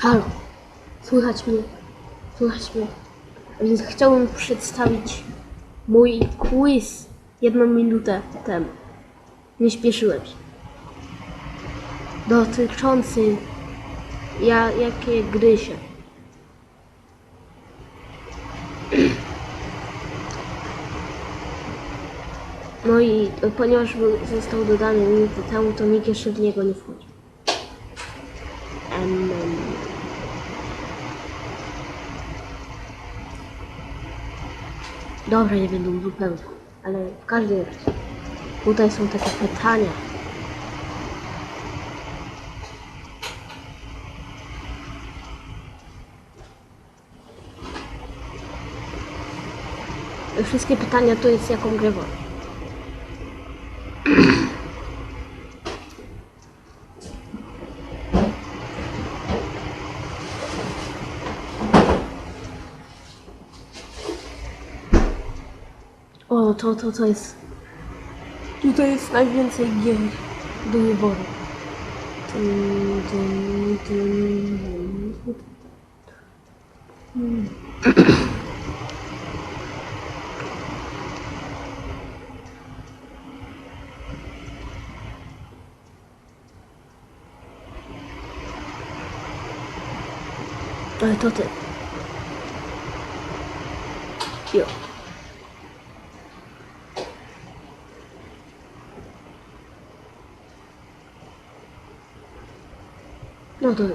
Halo, słychać mnie? Słychać mnie? A więc chciałbym przedstawić mój quiz jedną minutę temu. Nie śpieszyłem się. Dotyczący ja, jakie gry się. No i ponieważ został dodany minutę temu, to nikt jeszcze w niego nie wchodzi. Em, Dobra, nie będą zupełnie, ale w każdym razie. Tutaj są takie pytania. Wszystkie pytania to jest jaką grę woli. O, to, to, to jest... Tutaj jest najwięcej gier do wyboru. Dun, dun, dun, dun. Ale to ty. Jo. 那对。